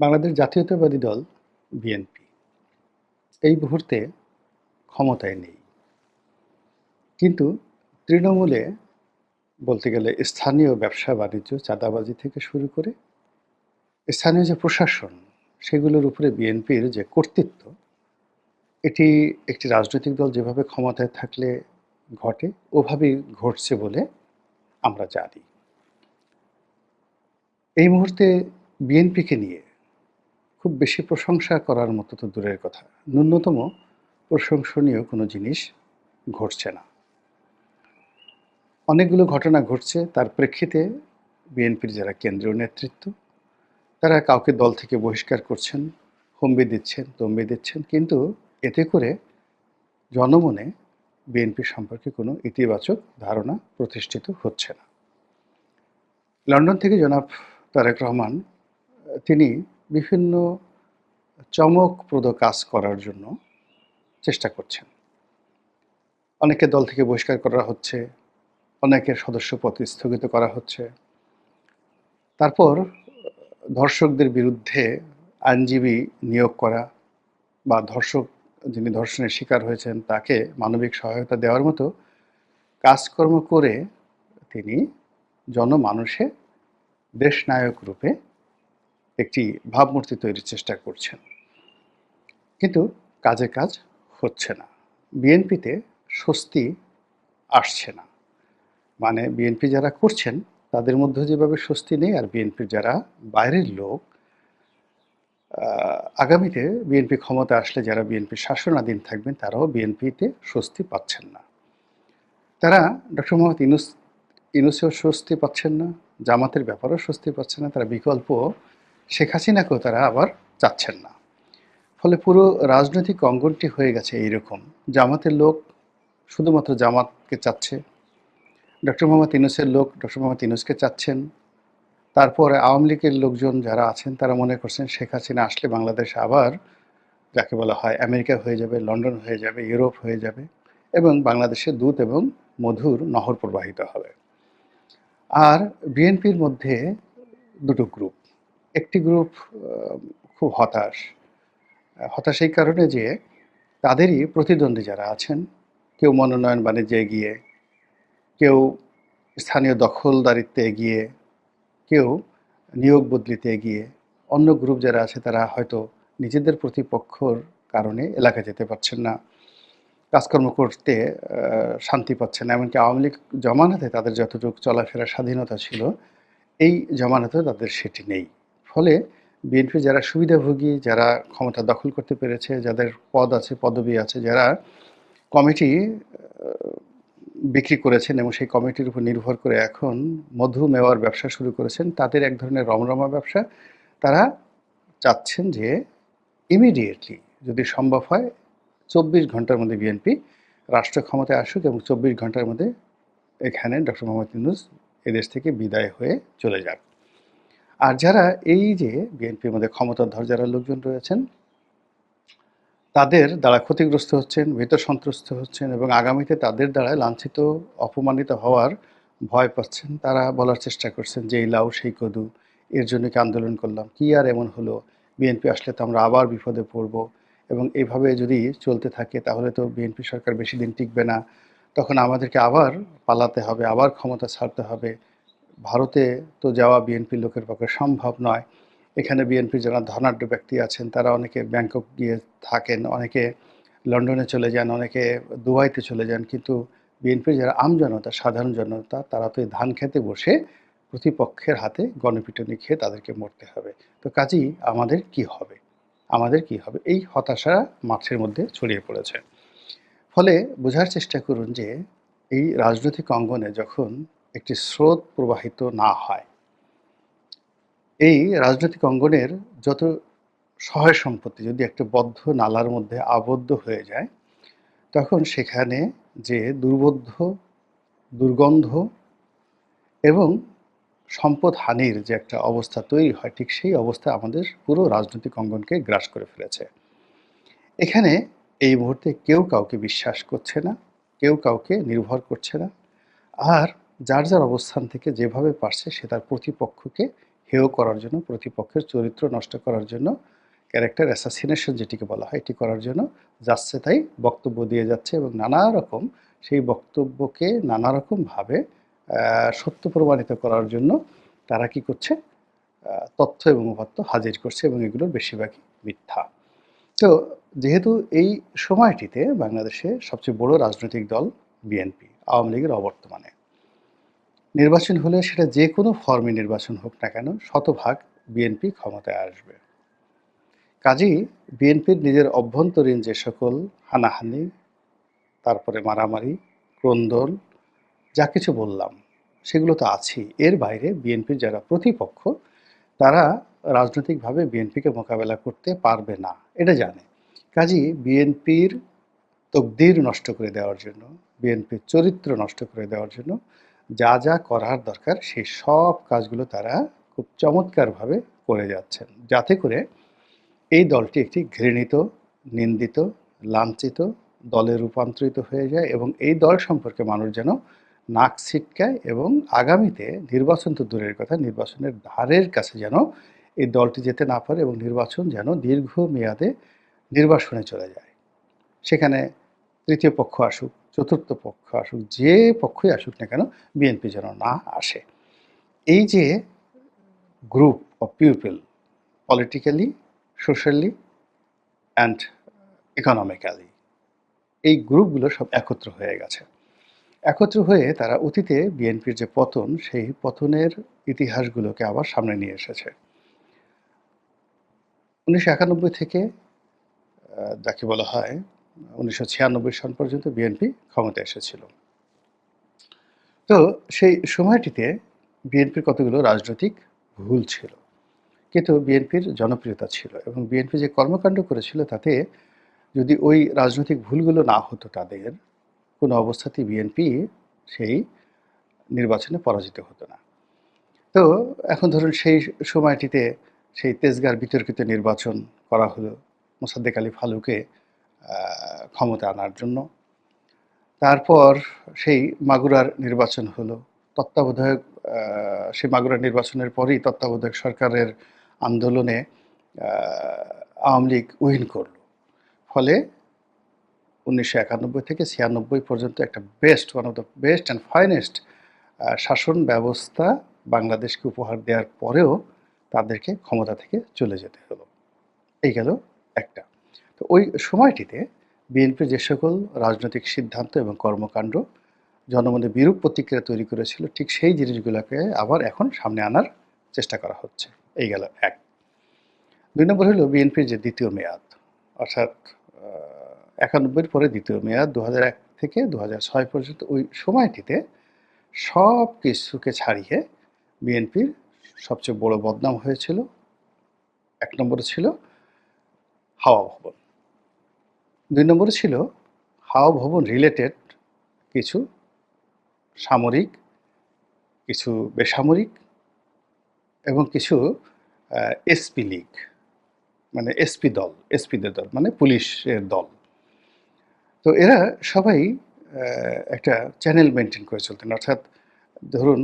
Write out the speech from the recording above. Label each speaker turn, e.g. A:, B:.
A: বাংলাদেশ জাতীয়তাবাদী দল, বিএনপি, এই মুহূর্তে ক্ষমতায় নেই। কিন্তু তৃণমূলে বলতে গেলে স্থানীয় ব্যবসা বাণিজ্য, চাঁদাবাজি থেকে শুরু করে স্থানীয় যে প্রশাসন, সেগুলোর উপরে বিএনপির যে কর্তৃত্ব, এটি একটি রাজনৈতিক দল যেভাবে ক্ষমতায় থাকলে ঘটে, ওভাবেই ঘটছে বলে আমরা জানি। এই মুহূর্তে বিএনপিকে নিয়ে খুব বেশি প্রশংসা করার মতো তো দূরের কথা। ন্যূনতম প্রশংসনীয় কোনো জিনিস ঘটছে না। অনেকগুলো ঘটনা ঘটছে, তার প্রেক্ষিতে বিএনপির যারা কেন্দ্রীয় নেতৃত্ব, তারা কাউকে দল থেকে বহিষ্কার করছেন হুমবি দিচ্ছেন তম্বি দিচ্ছেন, কিন্তু এতে করে জনমনে বিএনপি সম্পর্কে কোনো ইতিবাচক ধারণা প্রতিষ্ঠিত হচ্ছে না। লন্ডন থেকে জনাব তারেক রহমান, তিনি বিভিন্ন চমকপ্রদ কাজ করার জন্য চেষ্টা করছেন। অনেকে দল থেকে বহিষ্কার করা হচ্ছে, অনেকের সদস্য পদ স্থগিত করা হচ্ছে। তারপর ধর্ষকদের বিরুদ্ধে আইনজীবী নিয়োগ করা বা ধর্ষক যিনি ধর্ষণের শিকার হয়েছেন তাকে মানবিক সহায়তা দেওয়ার মতো কাজকর্ম করে তিনি জনমানুষে দেশনায়ক রূপে একটি ভাবমূর্তি তৈরির চেষ্টা করছেন। কিন্তু কাজে কাজ হচ্ছে না। বিএনপিতে স্বস্তি আসছে না। মানে বিএনপি যারা করছেন, তাদের মধ্যে যেভাবে স্বস্তি নেই আর বিএনপির যারা বাইরের লোক আগামীতে বিএনপি ক্ষমতা আসলে যারা বিএনপি শাসনাধীন থাকবেন, তারাও বিএনপিতে স্বস্তি পাচ্ছেন না। তারা ডক্টর মোহাম্মদ ইনুস ইনুসেও স্বস্তি পাচ্ছেন না, জামাতের ব্যাপারেও স্বস্তি পাচ্ছেন না, তারা বিকল্প শেখ হাসিনাকেও তারা আবার চাচ্ছেন না। ফলে পুরো রাজনৈতিক অঙ্গনটি হয়ে গেছে এইরকম। জামাতের লোক শুধুমাত্র জামাতকে চাচ্ছে। ডক্টর মোহাম্মদ ইনুসের লোক ডক্টর মোহাম্মদ ইনুসকে চাচ্ছেন। তারপরে আওয়ামী লীগের লোকজন যারা আছেন, তারা মনে করছেন শেখ হাসিনা আসলে বাংলাদেশ আবার যাকে বলা হয় আমেরিকা হয়ে যাবে, লন্ডন হয়ে যাবে, ইউরোপ হয়ে যাবে এবং বাংলাদেশে দুধ এবং মধুর নহর প্রবাহিত হবে। আর বিএনপির মধ্যে দুটো গ্রুপ একটি গ্রুপ খুব হতাশ। হতাশ এই কারণে যে তাদেরই প্রতিদ্বন্দ্বী যারা আছেন, কেউ মনোনয়ন বাণিজ্যে এগিয়ে, কেউ স্থানীয় দখলদারিত্বে এগিয়ে, কেউ নিয়োগ বদলিতে এগিয়ে, অন্য গ্রুপ যারা আছে তারা হয়তো নিজেদের প্রতিপক্ষর কারণে এলাকা যেতে পারছেন না, কাজকর্ম করতে শান্তি পাচ্ছেন না, এমনকি আওয়ামী লীগ জমানাতে তাদের যতটুকু চলাফেরার স্বাধীনতা ছিল, এই জমানাতে তাদের সেটি নেই। ফলে বিএনপি যারা সুবিধাভোগী, যারা ক্ষমতা দখল করতে পেরেছে, যাদের পদ আছে, পদবি আছে, যারা কমিটি বিক্রি করেছেন এবং সেই কমিটির উপর নির্ভর করে এখন মধু মেওয়ার ব্যবসা শুরু করেছেন, তাদের এক ধরনের রমরমা ব্যবসা তারা চাচ্ছেন যে ইমিডিয়েটলি যদি সম্ভব হয় চব্বিশ ঘণ্টার মধ্যে বিএনপি রাষ্ট্র ক্ষমতায় আসুক এবং চব্বিশ ঘণ্টার মধ্যে এখানে ডক্টর মোহাম্মদ ইউনুস এদেশ থেকে বিদায় হয়ে চলে যাক। আর যারা এই যে বিএনপির মধ্যে ক্ষমতাধর যারা লোকজন রয়েছেন, তাদের দ্বারা ক্ষতিগ্রস্ত হচ্ছেন, ভীত সন্ত্রস্ত হচ্ছেন এবং আগামীতে তাদের দ্বারা লাঞ্ছিত, অপমানিত হওয়ার ভয় পাচ্ছেন, তারা বলার চেষ্টা করছেন যে এই লাউ, সেই কদু, এর জন্য কি আন্দোলন করলাম, কি আর এমন হলো? বিএনপি আসলে তো আমরা আবার বিপদে পড়ব এবং এভাবে যদি চলতে থাকে তাহলে তো বিএনপি সরকার বেশি দিন টিকবে না। তখন আমাদেরকে আবার পালাতে হবে, আবার ক্ষমতা ছাড়তে হবে। ভারতে তো যাওয়া বিএনপি লোকের পক্ষে সম্ভব নয়। এখানে বিএনপির যারা ধনাঢ্য ব্যক্তি আছেন, তারা অনেকে ব্যাংকক গিয়ে থাকেন, অনেকে লন্ডনে চলে যান, অনেকে দুবাইতে চলে যান। কিন্তু বিএনপির যারা আমজনতা সাধারণ জনতা, তারা তো এই ধান খেতে বসে প্রতিপক্ষের হাতে গণপিটুনি খেয়ে তাদেরকে মরতে হবে। তো কাজেই আমাদের কি হবে? আমাদের কি হবে? এই হতাশা মাঠের মধ্যে ছড়িয়ে পড়েছে। ফলে বোঝার চেষ্টা করুন যে, এই রাজনৈতিক অঙ্গনে যখন একটি স্রোত প্রবাহিত না হয়। এই রাজনৈতিক অঙ্গনের যত সহায় সম্পত্তি যদি একটা বদ্ধ নালার মধ্যে আবদ্ধ হয়ে যায়, তখন সেখানে যে দুর্বোধ্য, দুর্গন্ধ এবং সম্পদ হানির যে একটা অবস্থা তৈরি হয়, ঠিক সেই অবস্থা আমাদের পুরো রাজনৈতিক অঙ্গনকে গ্রাস করে ফেলেছে। এখানে এই মুহূর্তে কেউ কাউকে বিশ্বাস করছে না, কেউ কাউকে নির্ভর করছে না, আর যার যার অবস্থান থেকে যেভাবে পারছে সে তার প্রতিপক্ষকে হেয় করার জন্য, প্রতিপক্ষের চরিত্র নষ্ট করার জন্য ক্যারেক্টার অ্যাসাসিনেশন যেটিকে বলা হয়, এটি করার জন্য যাচ্ছে তাই বক্তব্য দিয়ে যাচ্ছে এবং নানা রকম সেই বক্তব্যকে নানা রকমভাবে সত্য প্রমাণিত করার জন্য তারা কি করছে? তথ্য এবং উপাত্ত হাজির করছে এবং এগুলোর বেশিরভাগই মিথ্যা। তো যেহেতু এই সময়টিতে বাংলাদেশে সবচেয়ে বড় রাজনৈতিক দল বিএনপি, আওয়ামী লীগের অবর্তমানে। নির্বাচন হলে সেটা যে কোনো ফর্মে নির্বাচন হোক না কেন শতভাগ বিএনপি ক্ষমতায় আসবে। কাজেই বিএনপির নিজের অভ্যন্তরীণ যে সকল হানাহানি, তারপরে মারামারি, ক্রন্দন, যা কিছু বললাম, সেগুলো তো আছেই। এর বাইরে বিএনপির যারা প্রতিপক্ষ, তারা রাজনৈতিকভাবে বিএনপিকে মোকাবেলা করতে পারবে না, এটা জানে। কাজেই বিএনপির তকদির নষ্ট করে দেওয়ার জন্য, বিএনপির চরিত্র নষ্ট করে দেওয়ার জন্য যা যা করার দরকার, সেই সব কাজগুলো তারা খুব চমৎকারভাবে করে যাচ্ছেন। যাতে করে এই দলটি একটি ঘৃণিত, নিন্দিত, লাঞ্ছিত দলে রূপান্তরিত হয়ে যায় এবং এই দল সম্পর্কে মানুষ যেন নাক ছিটকায় এবং আগামীতে নির্বাচন তো দূরের কথা, নির্বাচনের ধারের কাছে যেন এই দলটি যেতে না পারে এবং নির্বাচন যেন দীর্ঘ মেয়াদে নির্বাসনে চলে যায়। সেখানে তৃতীয় পক্ষ আসুক চতুর্থ পক্ষ আসুক, যে পক্ষই আসুক না কেন, বিএনপি যেন না আসে। এই যে group of people politically socially and economically এই গ্রুপগুলো সব একত্র হয়ে গেছে। একত্র হয়ে তারা অতীতে বিএনপির যে পতন, সেই পতনের ইতিহাসগুলোকে আবার সামনে নিয়ে এসেছে। উনিশশো একানব্বই থেকে যাকে বলা হয় উনিশশো সন পর্যন্ত বিএনপি ক্ষমতায় এসেছিল। তো সেই সময়টিতে বিএনপির কতগুলো রাজনৈতিক ভুল ছিল? কিন্তু বিএনপির জনপ্রিয়তা ছিল এবং বিএনপি যে কর্মকাণ্ড করেছিল তাতে যদি ওই রাজনৈতিক ভুলগুলো না হতো তাদের, কোনো অবস্থাতেই বিএনপি সেই নির্বাচনে পরাজিত হতো না। তো এখন ধরুন সেই সময়টিতে সেই তেজগার বিতর্কিত নির্বাচন করা হলো, মোসাদ্দেক আলী ফালুকে ক্ষমতা আনার জন্য। তারপর সেই মাগুরার নির্বাচন হলো। তত্ত্বাবধায়ক সেই মাগুরার নির্বাচনের পরেই তত্ত্বাবধায়ক সরকারের আন্দোলনে আওয়ামী লীগ উইন করল। ফলে উনিশশো একানব্বই থেকে ছিয়ানব্বই পর্যন্ত একটা best one of the best and finest শাসন ব্যবস্থা বাংলাদেশকে উপহার দেওয়ার পরেও তাদেরকে ক্ষমতা থেকে চলে যেতে হলো। এই গেল একটা। তো ওই সময়টিতে বিএনপি যে সকল রাজনৈতিক সিদ্ধান্ত এবং কর্মকাণ্ড, জনমনে বিরূপ প্রতিক্রিয়া তৈরি করেছিল, ঠিক সেই জিনিসগুলোকে আবার এখন সামনে আনার চেষ্টা করা হচ্ছে। এই গেল এক। দুই নম্বর হলো বিএনপির যে দ্বিতীয় মেয়াদ, অর্থাৎ একানব্বইয়ের পরে দ্বিতীয় মেয়াদ দু এক থেকে দু ছয় পর্যন্ত ওই সময়টিতে সব কিছুকে ছাড়িয়ে বিএনপির সবচেয়ে বড় বদনাম হয়েছিল, এক নম্বরে ছিল হাওয়া ভবন। দুই নম্বরে ছিল হাওয়া ভবন রিলেটেড কিছু সামরিক, কিছু বেসামরিক এবং কিছু এসপি লীগ মানে এসপি দল এসপিদের দল মানে পুলিশের দল। তো এরা সবাই একটা চ্যানেল মেনটেন করে চলতেন। অর্থাৎ ধরুন